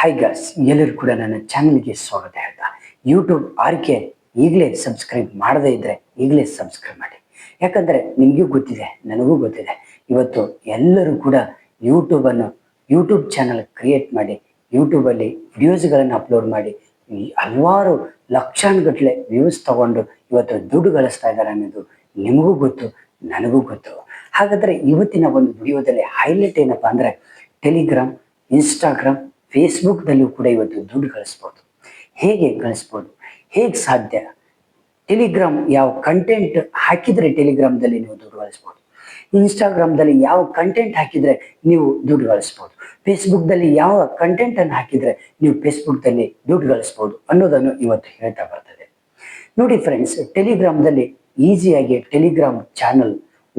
Hi Gauss ಎಲ್ಲರೂ ಕೂಡ ನನ್ನ ಚಾನಲ್ಗೆ ಸ್ವಾಗತ ಹೇಳ್ತಾ. ಯೂಟ್ಯೂಬ್ ಆರ್ಕೆ ಈಗಲೇ ಸಬ್ಸ್ಕ್ರೈಬ್ ಮಾಡದೇ ಇದ್ದರೆ ಈಗಲೇ ಸಬ್ಸ್ಕ್ರೈಬ್ ಮಾಡಿ. ಯಾಕಂದರೆ ನಿಮಗೂ ಗೊತ್ತಿದೆ, ನನಗೂ ಗೊತ್ತಿದೆ. ಇವತ್ತು ಎಲ್ಲರೂ ಕೂಡ ಯೂಟ್ಯೂಬನ್ನು ಯೂಟ್ಯೂಬ್ ಚಾನಲ್ ಕ್ರಿಯೇಟ್ ಮಾಡಿ ಯೂಟ್ಯೂಬಲ್ಲಿ ವಿಡಿಯೋಸ್ಗಳನ್ನು ಅಪ್ಲೋಡ್ ಮಾಡಿ ಹಲವಾರು ಲಕ್ಷಾನುಗಟ್ಟಲೆ ವ್ಯೂಸ್ ತಗೊಂಡು ಇವತ್ತು ದುಡ್ಡು ಗಳಿಸ್ತಾ ಇದ್ದಾರೆ ಅನ್ನೋದು ನಿಮಗೂ ಗೊತ್ತು, ನನಗೂ ಗೊತ್ತು. ಹಾಗಾದರೆ ಇವತ್ತಿನ ಒಂದು ವಿಡಿಯೋದಲ್ಲಿ ಹೈಲೈಟ್ ಏನಪ್ಪ ಅಂದರೆ ಟೆಲಿಗ್ರಾಮ್ ಇನ್ಸ್ಟಾಗ್ರಾಮ್ ಫೇಸ್ಬುಕ್ದಲ್ಲೂ ಕೂಡ ಇವತ್ತು ದುಡ್ಡು ಗಳಿಸ್ಬೋದು. ಹೇಗೆ ಗಳಿಸ್ಬೋದು? ಹೇಗೆ ಸಾಧ್ಯ? ಟೆಲಿಗ್ರಾಮ್ ಯಾವ ಕಂಟೆಂಟ್ ಹಾಕಿದರೆ ಟೆಲಿಗ್ರಾಮ್ದಲ್ಲಿ ನೀವು ದುಡ್ಡು ಗಳಿಸ್ಬೋದು. ಇನ್ಸ್ಟಾಗ್ರಾಮ್ದಲ್ಲಿ ಯಾವ ಕಂಟೆಂಟ್ ಹಾಕಿದರೆ ನೀವು ದುಡ್ಡು ಗಳಿಸ್ಬೋದು. ಫೇಸ್ಬುಕ್ದಲ್ಲಿ ಯಾವ ಕಂಟೆಂಟನ್ನು ಹಾಕಿದರೆ ನೀವು ಫೇಸ್ಬುಕ್ದಲ್ಲಿ ದುಡ್ಡು ಗಳಿಸ್ಬೋದು ಅನ್ನೋದನ್ನು ಇವತ್ತು ಹೇಳ್ತಾ ಬರ್ತದೆ. ನೋಡಿ ಫ್ರೆಂಡ್ಸ್ ಟೆಲಿಗ್ರಾಮ್ದಲ್ಲಿ ಈಸಿಯಾಗಿ Telegram channel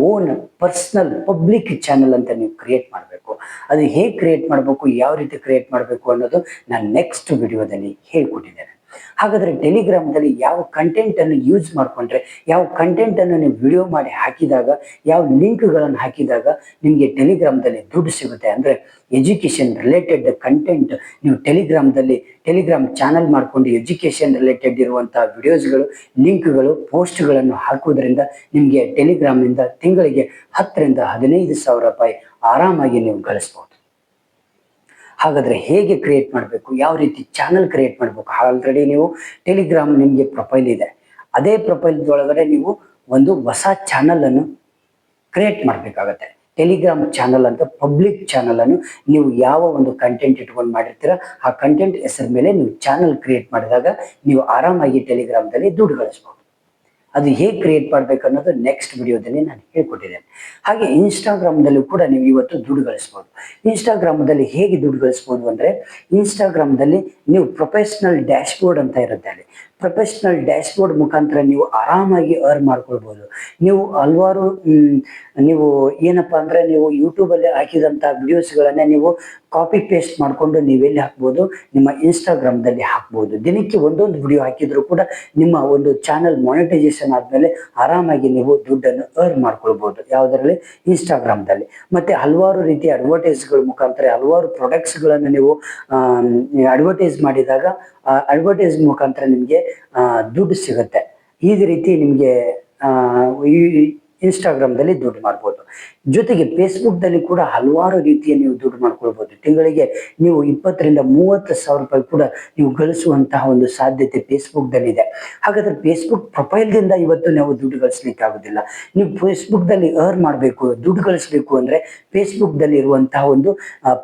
own personal public channel ಅಂತ ನೀವು ಕ್ರಿಯೇಟ್ ಮಾಡಬೇಕು. ಅದು ಹೇಗೆ ಕ್ರಿಯೇಟ್ ಮಾಡಬೇಕು, ಯಾವ ರೀತಿ ಕ್ರಿಯೇಟ್ ಮಾಡಬೇಕು ಅನ್ನೋದು ನಾನು ನೆಕ್ಸ್ಟ್ ವಿಡಿಯೋದಲ್ಲಿ ಹೇಳ್ಕೊಟ್ಟಿದ್ದೇನೆ. ಹಾಗಾದರೆ ಟೆಲಿಗ್ರಾಮ್ದಲ್ಲಿ ಯಾವ ಕಂಟೆಂಟನ್ನು ಯೂಸ್ ಮಾಡಿಕೊಂಡ್ರೆ, ಯಾವ ಕಂಟೆಂಟನ್ನು ನೀವು ವಿಡಿಯೋ ಮಾಡಿ ಹಾಕಿದಾಗ, ಯಾವ ಲಿಂಕ್ಗಳನ್ನು ಹಾಕಿದಾಗ ನಿಮಗೆ ಟೆಲಿಗ್ರಾಮ್ದಲ್ಲಿ ದುಡ್ಡು ಸಿಗುತ್ತೆ? ಅಂದರೆ ಎಜುಕೇಷನ್ ರಿಲೇಟೆಡ್ ಕಂಟೆಂಟ್ ನೀವು ಟೆಲಿಗ್ರಾಮ್ದಲ್ಲಿ, ಟೆಲಿಗ್ರಾಮ್ ಚಾನಲ್ ಮಾಡಿಕೊಂಡು ಎಜುಕೇಷನ್ ರಿಲೇಟೆಡ್ ಇರುವಂಥ ವಿಡಿಯೋಸ್ಗಳು ಲಿಂಕ್ಗಳು ಪೋಸ್ಟ್ಗಳನ್ನು ಹಾಕೋದ್ರಿಂದ ನಿಮಗೆ ಟೆಲಿಗ್ರಾಮಿಂದ ತಿಂಗಳಿಗೆ ಹತ್ತರಿಂದ ಹದಿನೈದು ಸಾವಿರ ರೂಪಾಯಿ ಆರಾಮಾಗಿ ನೀವು ಗಳಿಸ್ಬೋದು. ಹಾಗಾದರೆ ಹೇಗೆ ಕ್ರಿಯೇಟ್ ಮಾಡಬೇಕು? ಯಾವ ರೀತಿ ಚಾನಲ್ ಕ್ರಿಯೇಟ್ ಮಾಡಬೇಕು? ಆಲ್ರೆಡಿ ನೀವು ಟೆಲಿಗ್ರಾಮ್ ನಿಮಗೆ ಪ್ರೊಫೈಲ್ ಇದೆ. ಅದೇ ಪ್ರೊಫೈಲ್ ಒಳಗಡೆ ನೀವು ಒಂದು ಹೊಸ ಚಾನಲನ್ನು ಕ್ರಿಯೇಟ್ ಮಾಡಬೇಕಾಗತ್ತೆ. ಟೆಲಿಗ್ರಾಮ್ ಚಾನಲ್ ಅಂತ ಪಬ್ಲಿಕ್ ಚಾನಲನ್ನು ನೀವು ಯಾವ ಒಂದು ಕಂಟೆಂಟ್ ಇಟ್ಕೊಂಡು ಮಾಡಿರ್ತೀರ, ಆ ಕಂಟೆಂಟ್ ಹೆಸರ ಮೇಲೆ ನೀವು ಚಾನಲ್ ಕ್ರಿಯೇಟ್ ಮಾಡಿದಾಗ ನೀವು ಆರಾಮಾಗಿ ಟೆಲಿಗ್ರಾಮ್ದಲ್ಲಿ ದುಡ್ಡು ಗಳಿಸ್ಬೋದು. ಅದು ಹೇಗೆ ಕ್ರಿಯೇಟ್ ಮಾಡಬೇಕು ಅನ್ನೋದು ನೆಕ್ಸ್ಟ್ ವಿಡಿಯೋದಲ್ಲಿ ನಾನು ಹೇಳ್ಕೊಟ್ಟಿದ್ದೇನೆ. ಹಾಗೆ ಇನ್ಸ್ಟಾಗ್ರಾಮ್ದಲ್ಲೂ ಕೂಡ ನೀವು ಇವತ್ತು ದುಡ್ಡು ಗಳಿಸ್ಬೋದು. ಇನ್ಸ್ಟಾಗ್ರಾಮ್ದಲ್ಲಿ ಹೇಗೆ ದುಡ್ಡು ಗಳಿಸ್ಬೋದು ಅಂದರೆ ಇನ್ಸ್ಟಾಗ್ರಾಮ್ದಲ್ಲಿ ನೀವು ಪ್ರೊಫೆಷ್ನಲ್ ಡ್ಯಾಶ್ಬೋರ್ಡ್ ಅಂತ ಇರುತ್ತೆ ಅಲ್ಲಿ. ಪ್ರೊಫೆಷ್ನಲ್ ಡ್ಯಾಶ್ಬೋರ್ಡ್ ಮುಖಾಂತರ ನೀವು ಆರಾಮಾಗಿ ಅರ್ನ್ ಮಾಡ್ಕೊಳ್ಬೋದು. ನೀವು ಹಲವಾರು ನೀವು ಏನಪ್ಪ ಅಂದರೆ ನೀವು ಯೂಟ್ಯೂಬಲ್ಲಿ ಹಾಕಿದಂಥ ವಿಡಿಯೋಸ್ಗಳನ್ನೇ ನೀವು ಕಾಪಿ ಪೇಸ್ಟ್ ಮಾಡಿಕೊಂಡು ನೀವೆಲ್ಲಿ ಹಾಕ್ಬೋದು? ನಿಮ್ಮ ಇನ್ಸ್ಟಾಗ್ರಾಮ್ದಲ್ಲಿ ಹಾಕ್ಬೋದು. ದಿನಕ್ಕೆ ಒಂದೊಂದು ವಿಡಿಯೋ ಹಾಕಿದರೂ ಕೂಡ ನಿಮ್ಮ ಒಂದು ಚಾನಲ್ ಮಾನಿಟೈಸೇಷನ್ ಆದಮೇಲೆ ಆರಾಮಾಗಿ ನೀವು ದುಡ್ಡನ್ನು ಅರ್ನ್ ಮಾಡ್ಕೊಳ್ಬೋದು. ಯಾವುದರಲ್ಲಿ? ಇನ್ಸ್ಟಾಗ್ರಾಮ್ದಲ್ಲಿ ಮತ್ತು ಹಲವಾರು ರೀತಿಯ ಅಡ್ವರ್ಟೈಸ್ಗಳ ಮುಖಾಂತರ, ಹಲವಾರು ಪ್ರಾಡಕ್ಟ್ಸ್ಗಳನ್ನು ನೀವು ಅಡ್ವರ್ಟೈಸ್ ಮಾಡಿದಾಗ ಅಡ್ವರ್ಟೈಸ್ ಮುಖಾಂತರ ನಿಮಗೆ ದುಡ್ಡು ಸಿಗುತ್ತೆ. ಈ ರೀತಿ ನಿಮಗೆ ಇನ್ಸ್ಟಾಗ್ರಾಮ್ದಲ್ಲಿ ದುಡ್ಡು ಮಾಡ್ಬೋದು. ಜೊತೆಗೆ ಫೇಸ್ಬುಕ್ದಲ್ಲಿ ಕೂಡ ಹಲವಾರು ರೀತಿಯ ನೀವು ದುಡ್ಡು ಮಾಡ್ಕೊಳ್ಬೋದು. ತಿಂಗಳಿಗೆ ನೀವು ಇಪ್ಪತ್ತರಿಂದ ಮೂವತ್ತು ಸಾವಿರ ರೂಪಾಯಿ ಕೂಡ ನೀವು ಗಳಿಸುವಂತಹ ಒಂದು ಸಾಧ್ಯತೆ ಫೇಸ್ಬುಕ್ದಲ್ಲಿದೆ. ಹಾಗಾದ್ರೆ ಫೇಸ್ಬುಕ್ ಪ್ರೊಫೈಲ್ದಿಂದ ಇವತ್ತು ನಾವು ದುಡ್ಡು ಗಳಿಸ್ಲಿಕ್ಕೆ ಆಗೋದಿಲ್ಲ ನೀವು ಫೇಸ್ಬುಕ್ದಲ್ಲಿ ಅರ್ನ್ ಮಾಡಬೇಕು, ದುಡ್ಡು ಗಳಿಸ್ಬೇಕು ಅಂದರೆ ಫೇಸ್ಬುಕ್ದಲ್ಲಿ ಇರುವಂತಹ ಒಂದು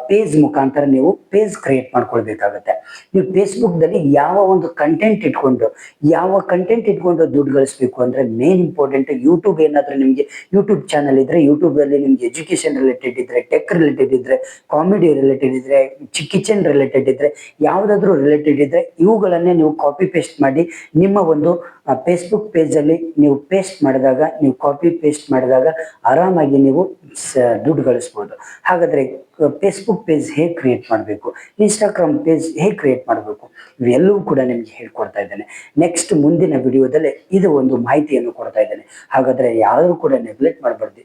ಪೇಜ್ ಮುಖಾಂತರ ನೀವು ಪೇಜ್ ಕ್ರಿಯೇಟ್ ಮಾಡ್ಕೊಳ್ಬೇಕಾಗತ್ತೆ. ನೀವು ಫೇಸ್ಬುಕ್ದಲ್ಲಿ ಯಾವ ಒಂದು ಕಂಟೆಂಟ್ ಇಟ್ಕೊಂಡು, ಯಾವ ಕಂಟೆಂಟ್ ಇಟ್ಕೊಂಡು ದುಡ್ಡು ಗಳಿಸಬೇಕು ಅಂದರೆ ಮೇನ್ ಇಂಪಾರ್ಟೆಂಟ್ ಯೂಟ್ಯೂಬ್ ಏನಾದರೂ ನಿಮಗೆ ಯೂಟ್ಯೂಬ್ ಚಾನಲ್ ಇದ್ರೆ ಯೂಟ್ಯೂಬಲ್ಲಿ ನಿಮ್ಗೆ ಎಜುಕೇಷನ್ ರಿಲೇಟೆಡ್ ಇದ್ರೆ ಟೆಕ್ ರಿಲೇಟೆಡ್ ಇದ್ರೆ ಕಾಮಿಡಿ ರಿಲೇಟೆಡ್ ಇದ್ರೆ ಕಿಚನ್ ರಿಲೇಟೆಡ್ ಇದ್ರೆ, ಯಾವುದಾದ್ರೂ ರಿಲೇಟೆಡ್ ಇದ್ರೆ, ಇವುಗಳನ್ನೇ ನೀವು ಕಾಪಿ ಪೇಸ್ಟ್ ಮಾಡಿ ನಿಮ್ಮ ಒಂದು ಫೇಸ್ಬುಕ್ ಪೇಜಲ್ಲಿ ನೀವು ಪೇಸ್ಟ್ ಮಾಡಿದಾಗ, ನೀವು ಕಾಪಿ ಪೇಸ್ಟ್ ಮಾಡಿದಾಗ ಆರಾಮಾಗಿ ನೀವು ದುಡ್ಡು ಗಳಿಸ್ಬೋದು. ಹಾಗಾದರೆ ಫೇಸ್ಬುಕ್ ಪೇಜ್ ಹೇಗೆ ಕ್ರಿಯೇಟ್ ಮಾಡಬೇಕು? ಇನ್ಸ್ಟಾಗ್ರಾಮ್ ಪೇಜ್ ಹೇಗೆ ಕ್ರಿಯೇಟ್ ಮಾಡಬೇಕು? ಇವೆಲ್ಲವೂ ಕೂಡ ನಿಮಗೆ ಹೇಳ್ಕೊಡ್ತಾ ಇದ್ದೇನೆ. ನೆಕ್ಸ್ಟ್ ಮುಂದಿನ ವಿಡಿಯೋದಲ್ಲಿ ಇದು ಒಂದು ಮಾಹಿತಿಯನ್ನು ಕೊಡ್ತಾ ಇದ್ದೇನೆ. ಹಾಗಾದರೆ ಯಾರು ಕೂಡ ನೆಗ್ಲೆಕ್ಟ್ ಮಾಡಬಾರ್ದು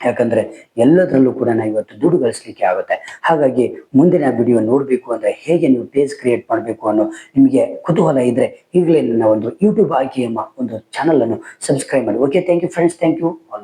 ಯಾಕಂದ್ರೆ ಎಲ್ಲದರಲ್ಲೂ ಕೂಡ ನಾ ಇವತ್ತು ದುಡ್ಡು ಗಳಿಸ್ಲಿಕ್ಕೆ ಆಗುತ್ತೆ. ಹಾಗಾಗಿ ಮುಂದಿನ ವಿಡಿಯೋ ನೋಡಬೇಕು ಅಂದ್ರೆ ಹೇಗೆ ನೀವು ಪೇಜ್ ಕ್ರಿಯೇಟ್ ಮಾಡಬೇಕು ಅನ್ನೋ ನಿಮಗೆ ಕುತೂಹಲ ಇದ್ರೆ ಈಗಲೇ ನನ್ನ ಒಂದು ಯೂಟ್ಯೂಬ್ ಆಯ್ಕೆ ಎಂಬ ಒಂದು ಚಾನಲನ್ನು ಸಬ್ಸ್ಕ್ರೈಬ್ ಮಾಡಿ. Okay thank you friends thank you all